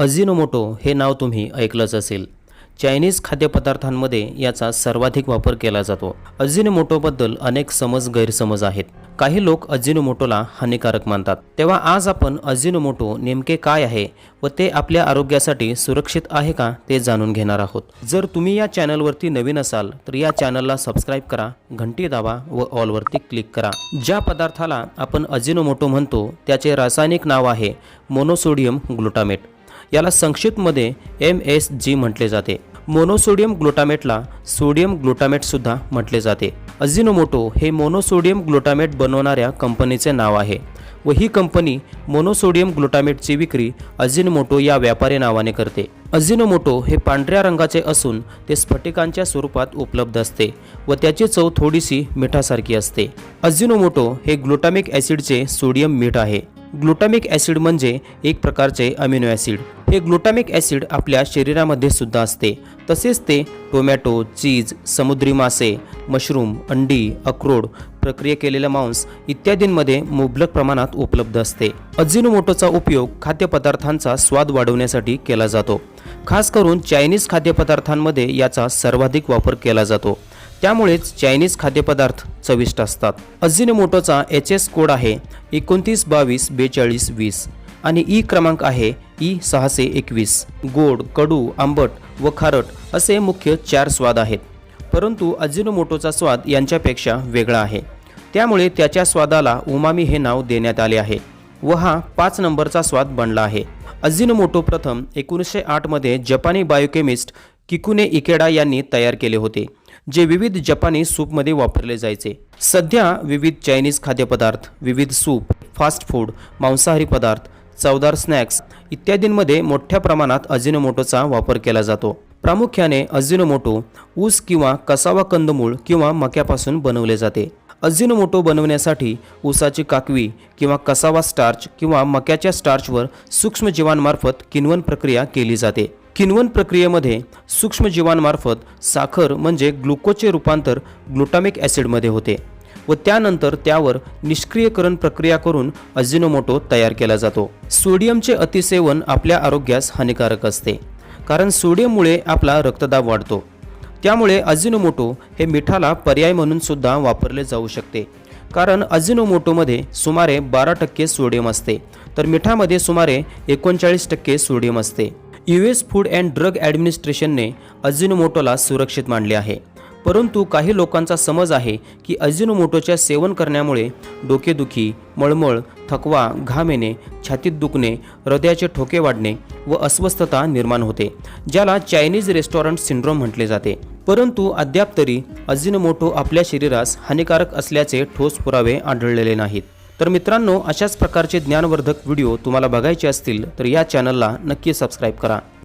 Ajinomoto हे नाव तुम्ही ऐकलंच असेल. चायनीज खाद्यपदार्थांमध्ये याचा सर्वाधिक वापर केला जातो. अजिनोमोटोबद्दल अनेक समज गैरसमज आहेत. काही लोक अजिनोमोटोला हानिकारक मानतात. तेव्हा आज आपण अजिनोमोटो नेमके काय आहे व ते आपल्या आरोग्यासाठी सुरक्षित आहे का ते जाणून घेणार आहोत. जर तुम्ही या चॅनलवरती नवीन असाल तर या चॅनलला सबस्क्राईब करा घंटी दाबा व ऑलवरती क्लिक करा. ज्या पदार्थाला आपण अजिनोमोटो म्हणतो त्याचे रासायनिक नाव आहे मोनोसोडियम ग्लुटामेट. याला संक्षिप्तमध्ये एम एस जी म्हटले जाते. मोनोसोडियम ग्लुटामेटला सोडियम ग्लुटामेटसुद्धा म्हटले जाते. अजिनोमोटो हे मोनोसोडियम ग्लुटामेट बनवणाऱ्या कंपनीचे नाव आहे व ही कंपनी मोनोसोडियम ग्लुटामेटची विक्री अजिनोमोटो या व्यापारी नावाने करते. अजिनोमोटो हे पांढऱ्या रंगाचे असून ते स्फटिकांच्या स्वरूपात उपलब्ध असते व त्याची चव थोडीशी मिठासारखी असते. अजिनोमोटो हे ग्लुटामिक ॲसिडचे सोडियम मीठ आहे. ग्लुटामिक ॲसिड म्हणजे एक प्रकारचे अमिनो ॲसिड. हे ग्लुटामिक ॲसिड आपल्या शरीरामध्ये सुद्धा असते. तसेच ते टोमॅटो चीज समुद्री मासे मशरूम अंडी अक्रोड प्रक्रिया केलेलं मांस इत्यादींमध्ये मुबलक प्रमाणात उपलब्ध असते. अजिनोमोटोचा उपयोग खाद्यपदार्थांचा स्वाद वाढवण्यासाठी केला जातो. खास करून चायनीज खाद्यपदार्थांमध्ये याचा सर्वाधिक वापर केला जातो. त्यामुळेच चायनीज खाद्यपदार्थ चविष्ट असतात. अजिनोमोटोचा एच एस कोड आहे एकोणतीस बावीस बेचाळीस वीस आणि ई क्रमांक आहे ई सहाशे एकवीस. गोड कडू आंबट व खारट असे मुख्य चार स्वाद आहेत. परंतु अजिनोमोटोचा स्वाद यांच्यापेक्षा वेगळा आहे. त्यामुळे त्याच्या स्वादाला उमामी हे नाव देण्यात आले आहे व हा पाच नंबरचा स्वाद बनला आहे. अजिनोमोटो प्रथम एकोणीसशे आठमध्ये जपानी बायोकेमिस्ट किकुने इकेडा यांनी तयार केले होते. जे विविध जपानी सूपमध्ये वापरले जायचे. सध्या विविध चायनीज खाद्यपदार्थ विविध सूप फास्ट फूड मांसाहारी पदार्थ चवदार स्नॅक्स इत्यादींमध्ये मोठ्या प्रमाणात अजिनोमोटोचा वापर केला जातो. प्रामुख्याने अजिनोमोटो ऊस किंवा कसावा कंदमूळ किंवा मक्यापासून बनवले जाते. अजिनोमोटो बनवण्यासाठी ऊसाची काकवी किंवा कसावा स्टार्च किंवा मक्याच्या स्टार्चवर सूक्ष्मजीवांमार्फत किण्वन प्रक्रिया केली जाते. किण्वन प्रक्रियेमध्ये सूक्ष्मजीवांमार्फत साखर म्हणजे ग्लुकोजचे रूपांतर ग्लुटामिक ॲसिडमध्ये होते व त्यानंतर त्यावर निष्क्रियकरण प्रक्रिया करून अजिनोमोटो तयार केला जातो. सोडियमचे अतिसेवन आपल्या आरोग्यास हानिकारक असते कारण सोडियममुळे आपला रक्तदाब वाढतो. त्यामुळे अजिनोमोटो हे मिठाला पर्याय म्हणून सुद्धा वापरले जाऊ शकते कारण अजिनोमोटोमध्ये सुमारे बारा टक्के सोडियम असते तर मिठामध्ये सुमारे एकोणचाळीस टक्के सोडियम असते. U S food and drug ॲडमिनिस्ट्रेशनने अजिनोमोटोला सुरक्षित मानले आहे. परंतु काही लोकांचा समज आहे की अजिनोमोटोच्या सेवन करण्यामुळे डोकेदुखी मळमळ थकवा घाम येणे छातीत दुखणे हृदयाचे ठोके वाढणे व अस्वस्थता निर्माण होते ज्याला चायनीज रेस्टॉरंट सिंड्रोम म्हटले जाते. परंतु अद्याप तरी अजिनोमोटो आपल्या शरीरास हानिकारक असल्याचे ठोस पुरावे आढळलेले नाहीत. तर मित्रांनो अशाच प्रकारचे ज्ञानवर्धक व्हिडिओ तुम्हाला बघायचे असतील तर या चॅनलला नक्की सबस्क्राईब करा.